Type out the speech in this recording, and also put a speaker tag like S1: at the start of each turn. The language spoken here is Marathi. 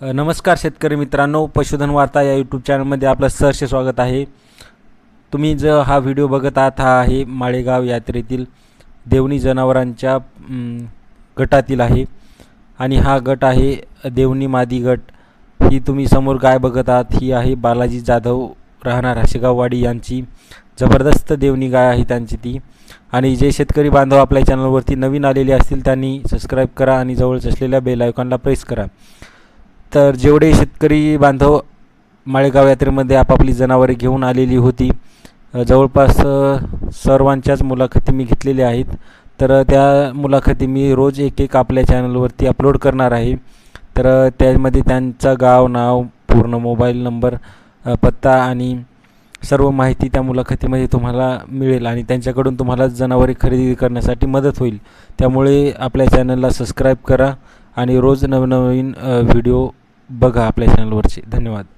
S1: नमस्कार शेतकरी मित्रांनो पशुधन वार्ता या यूट्यूब चॅनलमध्ये आपलं सहर्ष स्वागत आहे. तुम्ही ज हा व्हिडिओ बघत आहात हा आहे माळेगाव यात्रेतील देवणी जनावरांच्या गटातील आहे. आणि हा गट आहे देवणी मादी गट. ही तुम्ही समोर गाय बघत आहात ही आहे बालाजी जाधव राहणार हशेगाववाडी यांची. जबरदस्त देवणी गाय आहे त्यांची ती. आणि जे शेतकरी बांधव आपल्या चॅनलवरती नवीन आलेले असतील त्यांनी सबस्क्राईब करा आणि जवळच असलेल्या बेल आयकॉनला प्रेस करा. तर जेवढे शेतकरी बांधव माळेगाव यात्रेमध्ये आपापली जनावरे घेऊन आलेली होती जवळपास सर्वांच्याच मुलाखती मी घेतलेल्या आहेत. तर त्या मुलाखती मी रोज एक एक आपल्या चॅनलवरती अपलोड करणार आहे. तर त्यामध्ये त्यांचं गाव नाव पूर्ण मोबाईल नंबर पत्ता आणि सर्व माहिती त्या मुलाखतीमध्ये तुम्हाला मिळेल आणि त्यांच्याकडून तुम्हाला जनावरे खरेदी करण्यासाठी मदत होईल. त्यामुळे आपल्या चॅनलला सबस्क्राईब करा आणि रोज नवनवीन व्हिडिओ बघा आपल्या चॅनलवरचे धन्यवाद.